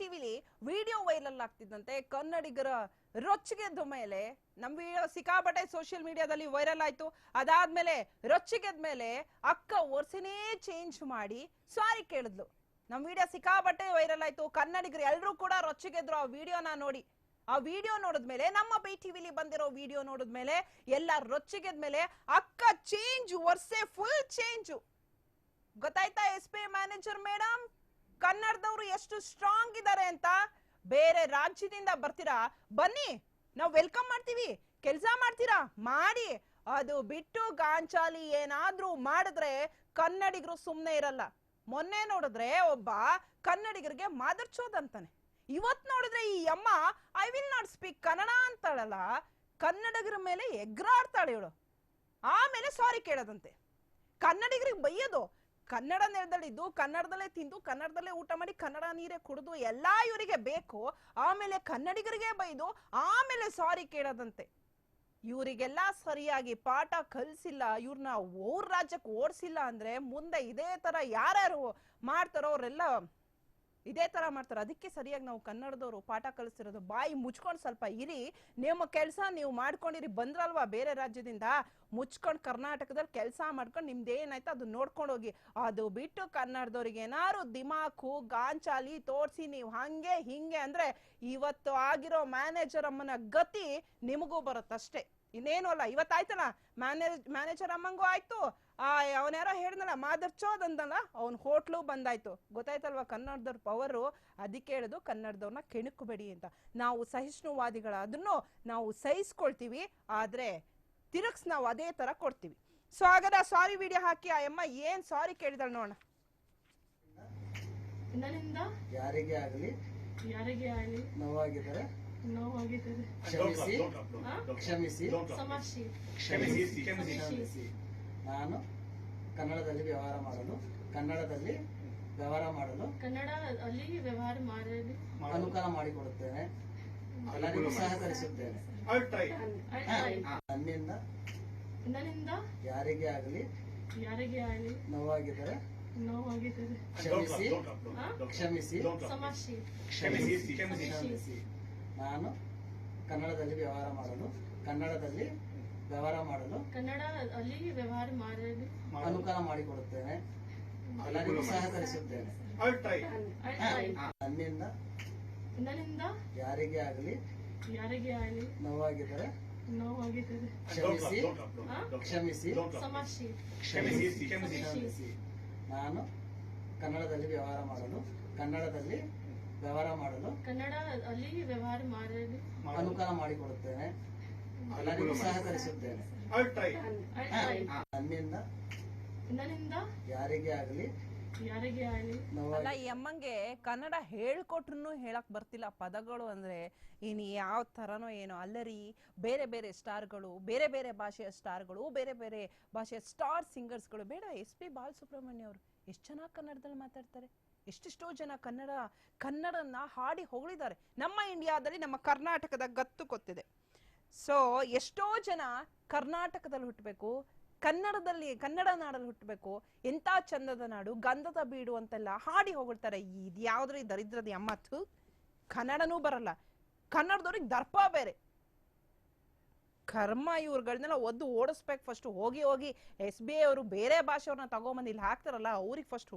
ಟಿವಿಲಿ video viral ಆಗ್ತಿದ್ದಂತೆ ಕನ್ನಡಿಗರ ರೊಚ್ಚಿಗೆದ್ದ ಮೇಲೆ ನಮ್ ವಿಡಿಯೋ ಸಿಕ್ಕಾಪಟ್ಟೆ ಸೋಷಿಯಲ್ ಮೀಡಿಯಾದಲ್ಲಿ ವೈರಲ್ ಆಯ್ತು. ಅದಾದ್ಮೇಲೆ ರೊಚ್ಚಿಗೆದ್ದ ಮೇಲೆ ಅಕ್ಕ ವರ್ಷನೇ ಚೇಂಜ್ ಮಾಡಿ ಸಾರಿ ಕೇಳಿದ್ಲು. ನಮ್ ವಿಡಿಯೋ ಸಿಕ್ಕಾಪಟ್ಟೆ ವೈರಲ್ ಆಯ್ತು. ಕನ್ನಡಿಗರು ಎಲ್ಲರೂ ಕೂಡ ರೊಚ್ಚಿಗೆದ್ರು ಆ ವಿಡಿಯೋನ ನೋಡಿ. ಆ ವಿಡಿಯೋ ನೋಡಿದ್ಮೇಲೆ, ನಮ್ಮ ಬಿ ಟಿವಿಲಿ ಬಂದಿರೋ ವಿಡಿಯೋ ನೋಡಿದ್ಮೇಲೆ, ಎಲ್ಲ ರೊಚ್ಚಿಗೆದ್ಮೇಲೆ ಅಕ್ಕ ಚೇಂಜ್ ವರ್ಸೆ ಫುಲ್ ಚೇಂಜ್. ಗೊತ್ತಾಯ್ತಾ ಎಸ್ ಪಿ ಮ್ಯಾನೇಜರ್ ಮೇಡಮ್ ಕನ್ನಡದವರು ಎಷ್ಟು ಸ್ಟ್ರಾಂಗ್ ಇದ್ದಾರೆ ಅಂತ ಬೇರೆ ರಾಜ್ಯದಿಂದ ಬರ್ತೀರಾ? ಬನ್ನಿ, ನಾವು ವೆಲ್ಕಮ್ ಮಾಡ್ತೀವಿ. ಕೆಲಸ ಮಾಡ್ತೀರಾ? ಮಾಡಿ. ಅದು ಬಿಟ್ಟು ಗಾಂಚಾಲಿ ಏನಾದ್ರೂ ಮಾಡಿದ್ರೆ ಕನ್ನಡಿಗರು ಸುಮ್ಮನೆ ಇರಲ್ಲ. ಮೊನ್ನೆ ನೋಡಿದ್ರೆ ಒಬ್ಬ ಕನ್ನಡಿಗರಿಗೆ ಮಾದರ್ಚೋದಂತಾನೆ ಇವತ್ ನೋಡಿದ್ರೆ ಈ ಅಮ್ಮ I will not speak Kannada ಅಂತಾಳಲ್ಲ. ಕನ್ನಡಿಗರ ಮೇಲೆ ಎಗ್ರಾಡ್ತಾಳೆ ಇವಳು. ಆಮೇಲೆ ಸಾರಿ ಕೇಳೋದಂತೆ. ಕನ್ನಡಿಗರಿಗೆ ಬೈಯೋದು. ಕನ್ನಡ ನೆಲದಲ್ಲಿದ್ದು ಕನ್ನಡದಲ್ಲೇ ತಿಂದು ಕನ್ನಡದಲ್ಲೇ ಊಟ ಮಾಡಿ ಕನ್ನಡ ನೀರೇ ಕುಡಿದು ಎಲ್ಲ ಇವರಿಗೆ ಬೇಕು. ಆಮೇಲೆ ಕನ್ನಡಿಗರಿಗೆ ಬೈದು ಆಮೇಲೆ ಸಾರಿ ಕೇಳದಂತೆ. ಇವರಿಗೆಲ್ಲ ಸರಿಯಾಗಿ ಪಾಠ ಕಲಿಸಿಲ್ಲ ಇವ್ರನ್ನ ಊರ್ ರಾಜ್ಯಕ್ಕೆ ಓಡಿಸಿಲ್ಲ ಅಂದ್ರೆ ಮುಂದೆ ಇದೇ ತರ ಯಾರ್ಯಾರು ಮಾಡ್ತಾರೋ ಅವರೆಲ್ಲ ಇದೇ ತರ ಮಾಡ್ತಾರೆ. ಅದಕ್ಕೆ ಸರಿಯಾಗಿ ನಾವು ಕನ್ನಡದವರು ಪಾಠ ಕಲಿಸ್ತಿರೋದು ಬಾಯಿ ಮುಚ್ಕೊಂಡು ಸ್ವಲ್ಪ ಇರಿ. ನಿಮ್ಮ ಕೆಲಸ ನೀವು ಮಾಡ್ಕೊಂಡಿರಿ, ಬಂದ್ರಲ್ವಾ ಬೇರೆ ರಾಜ್ಯದಿಂದ? ಮುಚ್ಕೊಂಡು ಕರ್ನಾಟಕದಲ್ಲಿ ಕೆಲಸ ಮಾಡ್ಕೊಂಡು ನಿಮ್ದು ಏನಾಯ್ತು ಅದು ನೋಡ್ಕೊಂಡು ಹೋಗಿ. ಅದು ಬಿಟ್ಟು ಕನ್ನಡದವ್ರಿಗೆ ಏನಾರು ದಿಮಾಕು, ಗಾಂಚಾಲಿ ತೋರಿಸಿ ನೀವು ಹಂಗೆ, ಹಿಂಗೆ ಅಂದ್ರೆ ಇವತ್ತು ಆಗಿರೋ ಮ್ಯಾನೇಜರ್ ಅಮ್ಮನ ಗತಿ ನಿಮಗೂ ಬರುತ್ತಷ್ಟೇ. ಇನ್ನೇನು ಅಲ್ಲ ಇವತ್ತಾಯ್ತಲ್ಲ ಮ್ಯಾನೇಜ್ ಮ್ಯಾನೇಜರ್ ಅಮ್ಮಂಗೂ ಆಯ್ತು. ಆ ಅವನ್ಯಾರೋ ಹೇಳಿದ್ನಲ್ಲ ಮಾದರ್ಚೋದ್ ಅಂದಲ್ಲ ಅವ್ನ ಹೋಟ್ಲು ಬಂದಾಯ್ತು. ಗೊತ್ತಾಯ್ತಲ್ವ ಕನ್ನಡದವ್ರ ಪವರು ಅದಕ್ಕೆ ಹೇಳೋದು ಕನ್ನಡದವ್ರನ್ನ ಕೆಣಕಬೇಡಿ ಅಂತ. ನಾವು ಸಹಿಷ್ಣುವಾದಿಗಳಾದ್ರೂ ನಾವು ಸಹಿಸ್ಕೊಳ್ತೀವಿ ಆದ್ರೆ ತಿರುಗ್ಸ್ ನಾವು ಅದೇ ತರ ಕೊಡ್ತೀವಿ. ಸೊ ಹಾಗಾದ್ರೆ ಸಾರಿ ವಿಡಿಯೋ ಹಾಕಿ ಆ ಅಮ್ಮ ಏನ್ ಸಾರಿ ಕೇಳಿದಾಳೆ ನೋಡೋಣ. ನನ್ನಿಂದ ಯಾರಿಗೆ ಆಗಲಿ? ಯಾರಿಗೆ ಆಗಲಿ? ನೋವಾಗಿದ್ದರೆ. ನೋವಾಗಿದ್ದಾರೆ ಕ್ಷಮಿಸಿ? ಕ್ಷಮಿಸಿ. ಕ್ಷಮಿಸಿ ಕ್ಷಮಿಸಿ. ಕ್ಷಮಿಸಿ ನಾನು ಕನ್ನಡದಲ್ಲಿ ವ್ಯವಹಾರ ಮಾಡಲು ಕನ್ನಡದಲ್ಲಿ ವ್ಯವಹಾರ ಮಾಡಲು ಕನ್ನಡ ಅಲ್ಲಿ ವ್ಯವಹಾರ ಮಾಡಲು. ಅನುಕೂಲ ಮಾಡಿಕೊಡುತ್ತೇನೆ. ಎಲ್ಲರಿಗೂ ಸಹಕರಿಸುತ್ತೇನೆ. ನನ್ನಿಂದ ನನ್ನಿಂದ ಯಾರಿಗೆ ಆಗಲಿ ಯಾರಿಗೆ ಆಗಲಿ ನೋವಾಗಿದ್ದರೆ ನೋವಾಗಿದ್ದಾರೆ ಕ್ಷಮಿಸಿ. ಕ್ಷಮಿಸಿ. ಕ್ಷಮಿಸಿ ಕ್ಷಮಿಸಿ. ನಾನು ಕನ್ನಡದಲ್ಲಿ ವ್ಯವಹಾರ ಮಾಡಲು ಕನ್ನಡದಲ್ಲಿ ವ್ಯವಹಾರ ಮಾಡಲು ಕನ್ನಡ ಅಲ್ಲಿ ವ್ಯವಹಾರ ಮಾಡಲು ಅನುಕೂಲ ಮಾಡಿಕೊಡುತ್ತೇನೆ. ಎಲ್ಲರಿಗೂ ಸಹಕರಿಸುತ್ತೇನೆ. ನನ್ನಿಂದ ನನ್ನಿಂದ ಯಾರಿಗೆ ಆಗಲಿ ಯಾರಿಗೆ ಆಗಲಿ ನೋವಾಗಿದ್ದರೆ ಕ್ಷಮಿಸಿ ಕ್ಷಮಿಸಿ ಕ್ಷಮಿಸಿ. ಕ್ಷಮಿಸಿ. ನಾನು ಕನ್ನಡದಲ್ಲಿ ವ್ಯವಹಾರ ಮಾಡಲು ಕನ್ನಡದಲ್ಲಿ ವ್ಯವಹಾರ ಮಾಡಲು ಕನ್ನಡ ಅಲ್ಲಿ ವ್ಯವಹಾರ ಮಾಡಲು ಅನುಕೂಲ ಮಾಡಿಕೊಡುತ್ತೇನೆ. ಎಲ್ಲರಿಗೂ ಸಹಕರಿಸುತ್ತೇನೆ. ನನ್ನಿಂದ ನನ್ನಿಂದ ಯಾರಿಗೇ ಆಗಲಿ ಯಾರಿಗೆ ಆಗಲಿ. ಅಲ್ಲ ಈ ಅಮ್ಮಂಗೆ ಕನ್ನಡ ಹೇಳ್ಕೊಟ್ರು ಹೇಳಕ್ ಬರ್ತಿಲ್ಲ. ಪದಗಳು ಅಂದ್ರೆ ಇನ್ ಯಾವ ತರನೋ ಏನೋ. ಅಲ್ಲರಿ ಬೇರೆ ಬೇರೆ ಸ್ಟಾರ್ಗಳು ಬೇರೆ ಬೇರೆ ಭಾಷೆಯ ಸ್ಟಾರ್ಗಳು ಬೇರೆ ಬೇರೆ ಭಾಷೆಯ ಸ್ಟಾರ್ ಸಿಂಗರ್ಸ್ಗಳು. ಬೇಡ ಎಸ್ ಪಿ ಬಾಲಸುಬ್ರಹ್ಮಣ್ಯ ಅವರು. ಎಷ್ಟು ಚೆನ್ನಾಗಿ ಕನ್ನಡದಲ್ಲಿ ಮಾತಾಡ್ತಾರೆ. ಎಷ್ಟೆಷ್ಟೋ ಜನ ಕನ್ನಡ ಕನ್ನಡನ ಹಾಡಿ ಹೊಗಳಿದ್ದಾರೆ. ನಮ್ಮ ಇಂಡಿಯಾದಲ್ಲಿ, ನಮ್ಮ ಕರ್ನಾಟಕದ ಗತ್ತು ಗೊತ್ತಿದೆ. ಸೊ ಎಷ್ಟೋ ಜನ ಕರ್ನಾಟಕದಲ್ಲಿ ಹುಟ್ಟಬೇಕು, ಕನ್ನಡದಲ್ಲಿ, ಕನ್ನಡ ನಾಡಲ್ಲಿ ಹುಟ್ಟಬೇಕು ಎಂತ ಚಂದದ ನಾಡು, ಗಂಧದ ಬೀಡು ಅಂತೆಲ್ಲ ಹಾಡಿ ಹೊಗಳ್ತಾರೆ. ಇದು ಯಾವ್ದ್ರಿ ದರಿದ್ರದ ಅಮ್ಮತ್ತು ಕನ್ನಡನೂ ಬರಲ್ಲ. ಕನ್ನಡದವ್ರಿಗೆ ದರ್ಪ ಬೇರೆ. ಕರ್ಮ ಇವ್ರುಗಳನ್ನೆಲ್ಲ ಒದ್ದು ಓಡಿಸ್ಬೇಕು. ಫಸ್ಟ್ ಹೋಗಿ ಹೋಗಿ ಎಸ್ ಬಿ ಐ ಅವರು ಬೇರೆ ಭಾಷೆಯವ್ರನ್ನ ತಗೊಂಬಂದು ಇಲ್ಲಿ ಹಾಕ್ತಾರಲ್ಲ, ಅವ್ರಿಗೆ ಫಸ್ಟ್